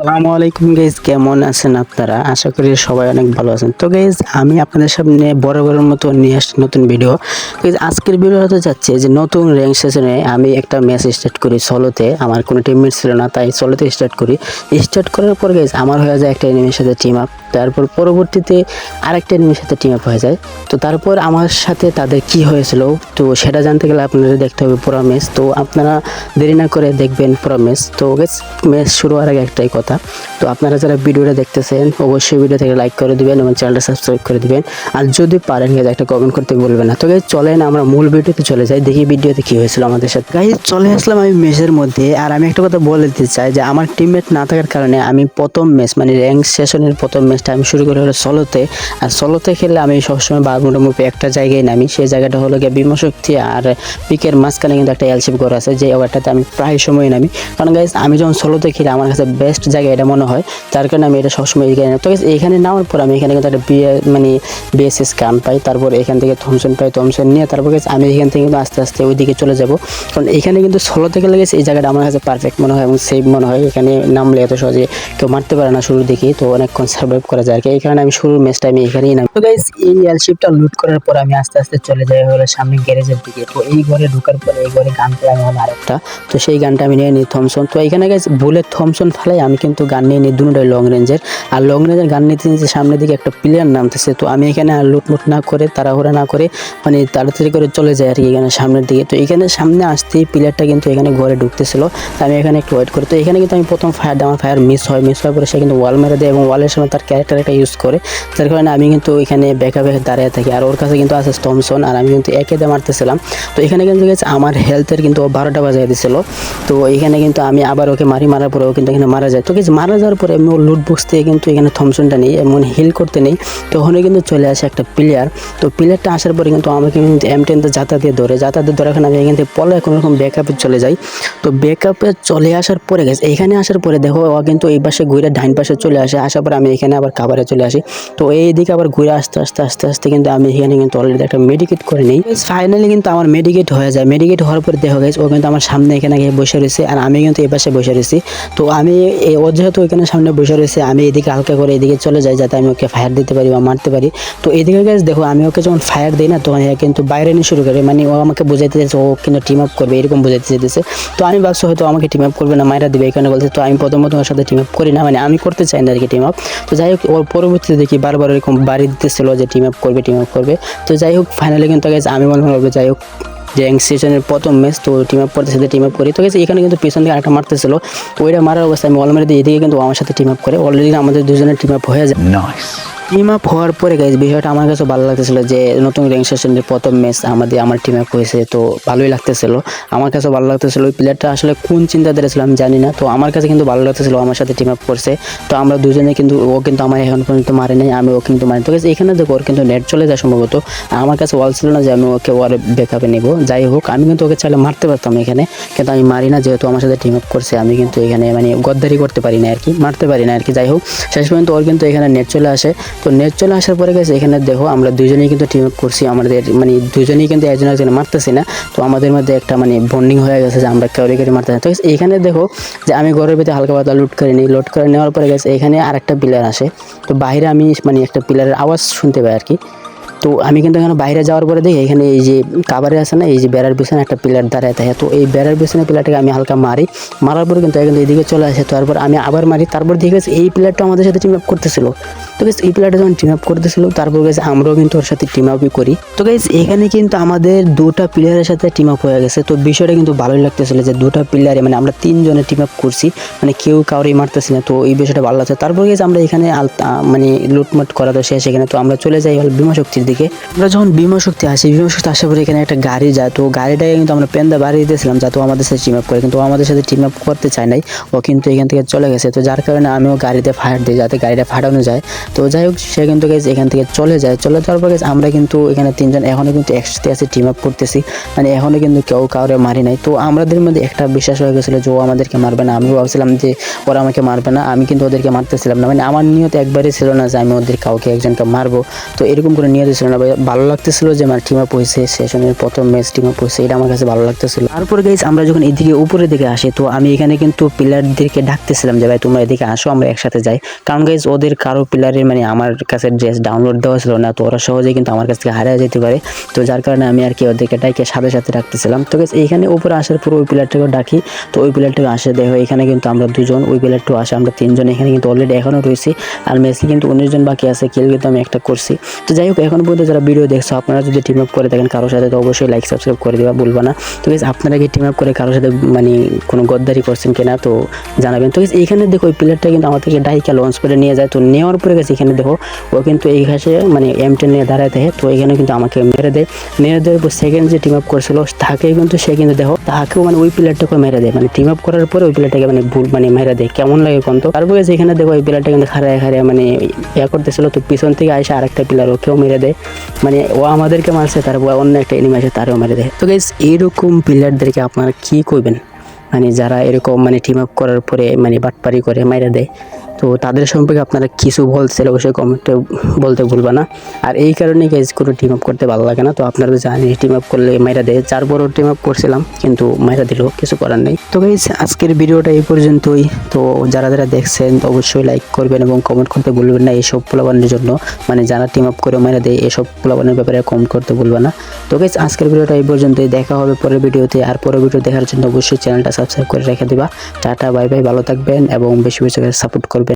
আসসালামু আলাইকুম গাইজ কেমন আছেন আপনারা? আশা করি সবাই অনেক ভালো আছেন। তো গাইজ আমি আপনাদের সামনে বড় বরাবরের মতো নিয়ে আসছি নতুন ভিডিও গাইজ আজকের ভিডিও হতে যাচ্ছে যে নতুন র্যাঙ্ক সেশনে আমি একটা ম্যাচ স্টার্ট করি সলোতে আমার কোনো টিমমেট ছিল না, তাই সলোতে স্টার্ট করি। স্টার্ট করার পর গাইজ আমার হয়ে যায় একটা এনিমির সাথে টিম আপ তারপর পরবর্তীতে আরেকটা এনিমির সাথে টিম আপ হয়ে যায়। তো তারপর আমার সাথে তাদের কি হয়েছিল, তো সেটা জানতে গেলে আপনাদের দেখতে হবে পুরো ম্যাচ তো আপনারা দেরি না করে দেখবেন পুরো ম্যাচ তো গেস ম্যাচ শুরু হওয়ার আগে একটাই কথা। তো আপনারা যারা ভিডিওটা দেখতেছেন, অবশ্যই ভিডিও থেকে লাইক করে দিবেন এবং চ্যানেলটা সাবস্ক্রাইব করে দিবেন। আর যদি পারেন গাইজ একটা কমেন্ট করতে বলবেন না। তো গাইজ চলেন আমরা মূল ভিডিওতে চলে যাই। দেখি ভিডিওতে কি হয়েছিল আমাদের সাথে। গাইজ চলে আসলাম আমি ম্যাচের মধ্যে। আর আমি একটা কথা বলে দিতে চাই যে, আমার টিমমেট না থাকার কারণে আমি প্রথম ম্যাচ মানে র্যাঙ্ক সেশনের প্রথম ম্যাচটা আমি শুরু করি হলো সলোতে আর সলোতে খেললে আমি সবসময় বা মোটামুটি একটা জায়গায় নামি। সেই জায়গাটা হলো গিয়ে বিমশক্তি আর পিকের মাঝখানে কিন্তু একটা এলসিপ ঘর আছে, যে ওয়ারটাতে আমি প্রায় সময় নামি। কারণ গাইজ আমি যখন সলোতে খেলি, আমার কাছে বেস্ট জায়গা এটা মনে হয়। তার কারণে আমি এটা সবসময় এখানে তো এখানে নেওয়ার পর আমি এখানে কিন্তু একটা বিয়ে মানে বিএসএস কান পাই। তারপর এখান থেকে থমসন পাই থমসন নিয়ে তারপর আমি এখান থেকে কিন্তু আস্তে আস্তে ওইদিকে চলে যাব। কারণ এখানে কিন্তু সলো থেকে লেগেছে এই জায়গাটা আমার কাছে পারফেক্ট মনে হয় এবং সেফ মনে হয়। এখানে নামলে এত সহজে কেউ মারতে পারে না শুরুর দিকে, তো অনেকক্ষণ সার্ভাইভ করা যায় আর কি। এই কারণে আমি শুরুর ম্যাচটা আমি এখানেই নামি তো গাইজ এই এলশিপটা লুট করার পর আমি আস্তে আস্তে চলে যাই হলো সামনে গ্যারেজের দিকে। তো এই ঘরে ঢোকার পরে এই ঘরে গান পেলাম হলো আরেকটা। তো সেই গানটা আমি নিয়ে নিই থমসন তো এখানে গাইজ বুলেট থমসন ফেলাই আমি কিন্তু গান নিয়ে নিই দুটোই লং রেঞ্জের আর লং রেঞ্জের গান নিতে নিতে সামনের দিকে একটা প্লেয়ার নামতেছে। তো আমি এখানে আর লুটমুট না করে, তাড়াহুড়া না করে মানে তাড়াতাড়ি করে চলে যাই আর কি এখানে সামনের দিকে। তো এখানে সামনে আসতেই প্লেয়ারটা কিন্তু এখানে ঘরে ঢুকতেছিল। তো আমি এখানে একটু ওয়েট করি। তো এখানে কিন্তু আমি প্রথম ফায়ার আমার ফায়ার মিস হয়। মিস হওয়ার পরে সে কিন্তু ওয়াল মেরে দেয় এবং ওয়ালের সময় তার ক্যারেক্টার একটা ইউজ করে। যার কারণে আমি কিন্তু এখানে ব্যাকআপ দাঁড়িয়ে থাকি। আর ওর কাছে কিন্তু আছে স্টমসন আর আমি কিন্তু একে দিয়ে মারতেছিলাম। তো এখানে কিন্তু গেছে আমার হেলথের কিন্তু ও বারোটা বাজায় দিছিল। তো এখানে কিন্তু আমি আবার ওকে মারি, মারার পরে কিন্তু এখানে মারা যায়। তো কিছু মারা যাওয়ার পরে আমি ওর লুট থেকে কিন্তু এখানে থমসনটা নেই এমন হিল করতে নেই। তখনই কিন্তু চলে আসে একটা প্লেয়ার তো প্লেয়ারটা আসার পরে কিন্তু আমাকে কিন্তু এম টেনতে যাতায়াতে ধরে। যাতায়াতে ধরে এখন আমি এখান থেকে পলে কোনো রকম ব্যাকআপে চলে যাই। তো ব্যাকআপে চলে আসার পরে গেছে এখানে আসার পরে দেখো, ও কিন্তু এই পাশে ঘুরে ডাইন পাশে চলে আসে। আসার পরে আমি এখানে আবার কাবারে চলে আসি। তো এইদিকে আবার ঘুরে আসতে আসতে, আস্তে আস্তে কিন্তু আমি এখানে কিন্তু অলরেডি একটা মেডিকেট করে নিই। ফাইনালি কিন্তু আমার মেডিকেট হয়ে যায়। মেডিকেট হওয়ার পরে দেখো গেছে ও কিন্তু আমার সামনে এখানে গিয়ে বসে রয়েছে। আর আমি কিন্তু এই পাশে বসে রয়েছি। তো আমি ও যেহেতু এখানে সামনে বসে রয়েছে, আমি এদিকে হালকা করে এদিকে চলে যাই যাতে আমি ওকে ফায়ার দিতে পারি বা মারতে পারি। তো এদিকে গেছে দেখো, আমি ওকে যখন ফায়ার দিই না, তখন ও কিন্তু বাইরে নিয়ে শুরু করে। মানে ও আমাকে বোঝাইতে চাইছে, ও কিন্তু টিম আপ করবে, এরকম বোঝাইতে চাইতেছে। তো আমি ভাবছি হয়তো আমাকে টিম আপ করবে না মায়েরা দিবে এখানে বলছে, তো আমি প্রথমত ওর সাথে টিম আপ করি না। মানে আমি করতে চাই না আর কি টিম আপ তো যাই হোক ওর পরবর্তীতে দেখি বারবার এরকম বাড়ি দিতেছিল যে টিম আপ করবে টিম আপ করবে। তো যাই হোক ফাইনালি কিন্তু গেছে আমি মনে করব যাই হোক র্যাঙ্ক সেশনের প্রথম ম্যাচ তো টিম আপ করতে সাথে টিম আপ করি তো এখানে কিন্তু পিছন থেকে আরেকটা মারতেছিল। ওইটা মারার অবস্থায় আমি অল মেরে দিই এদিকে কিন্তু আমার সাথে টিম আপ করে। অলরেডি আমাদের দুজনের টিম আপ হয়ে যায়। টিম আপ হওয়ার পরে গাইজ বিষয়টা আমার কাছে ভালো লাগতেছিল যে নতুন র্যাঙ্ক সেশনের প্রথম ম্যাচ আমাদের আমার টিম আপ হয়েছে তো ভালোই লাগতেছিল। আমার কাছে ভালো লাগতেছিল ওই প্লেয়ারটা আসলে কোন চিন্তাধারা ছিল আমি জানি না তো আমার কাছে কিন্তু ভালো লাগতেছিল আমার সাথে টিম আপ করছে। তো আমরা দুজনে কিন্তু ও কিন্তু আমার এখন পর্যন্ত মারে নাই আমি ও কিন্তু মারি তো guys, এখানে দেখো ওর কিন্তু নেট চলে যায় সম্ভবত। আমার কাছে ওয়াল ছিল না যে আমি ওকে ওর ব্যাকআপে নেব। যাই হোক আমি কিন্তু ওকে চাইলে মারতে পারতাম এখানে কিন্তু আমি মারি না যেহেতু আমার সাথে টিম আপ করছে আমি কিন্তু এখানে মানে গদ্দারি করতে পারি না আর কি মারতে পারি না আর কি। যাই হোক শেষ পর্যন্ত ওর কিন্তু এখানে নেট চলে আসে। তো নেট চলে আসার পরে গেছে এখানে দেখো আমরা দুজনেই কিন্তু টিম করছি। আমাদের মানে দুজনেই কিন্তু একজন একজন মারতেছি না। তো আমাদের মধ্যে একটা মানে বন্ডিং হয়ে গেছে যে আমরা কেউ কেউ মারতে তো এখানে দেখো যে আমি ঘরের ভিতরে হালকা পাতলা লুট করে নিই। লুট করে নেওয়ার পরে গেছে এখানে আরেকটা প্লেয়ার আসে। তো বাইরে আমি মানে একটা প্লেয়ারের আওয়াজ শুনতে পাই আর কি তো আমি কিন্তু এখানে বাইরে যাওয়ার পরে দেখি এখানে এই যে কাবারে আছে না, এই যে বেড়ার পিছনে একটা পিলার দাঁড়ায় থাকে। তো এই বেড়ার পিছনে পিলারটাকে আমি হালকা মারি। মারার পরে কিন্তু এখন এইদিকে চলে আসে। তারপর আমি আবার মারি। তারপর দেখে এই প্লেয়ারটা আমাদের সাথে টিম আপ করতেছিল। তো গেছে এই প্লেয়ারটা যখন টিম আপ করতেছিল, তারপর গেছে আমরাও কিন্তু ওর সাথে টিম আপই করি। তো গেছে এখানে কিন্তু আমাদের দুটা প্লেয়ারের সাথে টিম আপ হয়ে গেছে। তো বিষয়টা কিন্তু ভালোই লাগতেছিল যে দুটা প্লেয়ারে মানে আমরা তিনজনে টিম আপ করছি। মানে কেউ কাউরেই মারতেছি না, তো এই বিষয়টা ভালো লাগছে। তারপর গেছে আমরা এখানে মানে লুটমাট করা তো শেষ এখানে। তো আমরা চলে যাই বিমা শক্তির দিকে। আমরা যখন বিমা শক্তি আসি, বিমা শক্তি আসার পরে এখানে একটা গাড়ি যায়। তো গাড়িটাকে কিন্তু আমরা পেন্দা বাড়িয়ে দিয়েছিলাম যাতে আমাদের সাথে টিম আপ করে। কিন্তু আমাদের সাথে টিম আপ করতে চায় নাই। ও কিন্তু এখান থেকে চলে গেছে। তো যার কারণে আমিও গাড়িতে ফায়ার দিই, যাতে গাড়িটা ফাটানো যায়। তো যাই হোক, সে কিন্তু গাইজ এখান থেকে চলে যায়। চলে যাওয়ার পর গেছে আমরা কিন্তু এখানে তিনজন এখনও কিন্তু একসাথে আছি টিম আপ করতেছি। মানে এখনও কিন্তু কেউ কাউরে মারি নাই। তো আমাদের মধ্যে একটা বিশ্বাস হয়ে গেছিল যে ও আমাদেরকে মারবে না। আমি ভাবছিলাম যে ওরা আমাকে মারবে না, আমি কিন্তু ওদেরকে মারতেছিলাম না। মানে আমার নিয়ত একবারই ছিল না যে আমি ওদের কাউকে একজনকে মারবো। তো এরকম করে নিয়ত ছিল না। ভালো লাগতেছিল যে আমার টিম আপ হয়েছে সেশনের প্রথম ম্যাচ টিম আপ হয়েছে, এটা আমার কাছে ভালো লাগতেছিল। তারপর গাইজ আমরা যখন এদিকে উপরের দিকে আসি, তো আমি এখানে কিন্তু প্লেয়ারদেরকে ডাকতেছিলাম যে, ভাই, তোমরা এদিকে আসো, আমরা একসাথে যাই। কারণ গাইজ ওদের কারও প্লেয়ারের মানে আমার কাছে ড্রেস ডাউনলোড দেওয়া ছিল না, তো ওরা সহজেই কিন্তু আমার কাছ থেকে হারিয়ে যেতে পারে। তো যার কারণে আমি আর কি ওদেরকে ডাইকে সাথে সাথে রাখতেছিলাম। তো এইখানে উপরে আসার পর ওই প্লেয়ারটাকে ডাকি। তো ওই প্লেয়ারটাকে আসে দেখো, এখানে কিন্তু আমরা দুজন, ওই প্লেয়ারটাও আসে, আমরা তিনজন। এখানে কিন্তু অলরেডি এখনও রয়েছি। আর মেসি কিন্তু উনিশ জন বাকি আছে কিল কিন্তু আমি একটা করছি। তো যাই হোক, এখন পর্যন্ত যারা ভিডিও দেখছ, আপনারা যদি টিম আপ করে থাকেন কারোর সাথে, তো অবশ্যই লাইক সাবস্ক্রাইব করে দেওয়া বলবা না। তো আপনারা কি টিম আপ করে কারোর সাথে মানে কোনো গদ্দারি করছেন কিনা, তো জানাবেন। তো এইখানে দেখো, ওই প্লেয়ারটা কিন্তু আমাদেরকে ডাইকা লঞ্চ করে নিয়ে যায়। তো নেওয়ার পরে গেছে এখানে দেখো। ও কিন্তু এই ঘাসে মানে এম টেন নিয়ে দাঁড়ায় থাকে। তো এখানে কিন্তু আমাকে মেরে দেয়। মেরে দেওয়ার পর সেকেন্ড যে টিম আপ করছিল তাকে কিন্তু সে কিন্তু দেখো তাকেও মানে ওই প্লেয়ারটাকে মেরে দেয়। মানে টিম আপ করার পরে ওই প্লেয়ারটাকে মানে ভুল মানে মেরে দেয়। কেমন লাগে কোন তো? তারপরে guys, এখানে দেখো ওই প্লেয়ারটা কিন্তু খারায় খারায় মানে ইয়া করতেছিল। তো পিছন থেকে আসে আরেকটা প্লেয়ার ওকেও মেরে দেয়। মানে ও আমাদেরকে মারছে তারপর অন্য একটা এনিমি আছে তারও মেরে দেয়। তো গাইজ এইরকম প্লেয়ারদেরকে আপনারা কি করবেন? মানে যারা এরকম মানে টিম আপ করার পরে মানে বাটপারি করে মাইরা দেয়। তো তাদের সম্পর্কে আপনারা কিছু বলছেন অবশ্যই কমেন্টে বলতে ভুলবা না। আর এই কারণে গাইজ কোনো টিম আপ করতে ভালো লাগে না। তো আপনারা তো জানি টিম আপ করলে মাইরা দেয়। চার বড় টিম আপ করছিলাম, কিন্তু মাইরা দিল, কিছু করার নেই। তো গাইজ আজকের ভিডিওটা এই পর্যন্তই। তো যারা যারা দেখছেন অবশ্যই লাইক করবেন এবং কমেন্ট করতে ভুলবেন না এইসব পোলাবানের জন্য। মানে যারা টিম আপ করে মাইরা দেয় এসব পোলাবানের ব্যাপারে কমেন্ট করতে ভুলবেন না। তো গাইজ আজকের ভিডিওটা এই পর্যন্তই। দেখা হবে পরের ভিডিওতে। আর পরের ভিডিও দেখার জন্য অবশ্যই চ্যানেলটা সাবস্ক্রাইব করে রেখে দিবা। টাটা বাই বাই ভালো থাকবেন এবং বেশি বেশি সাপোর্ট করবেন।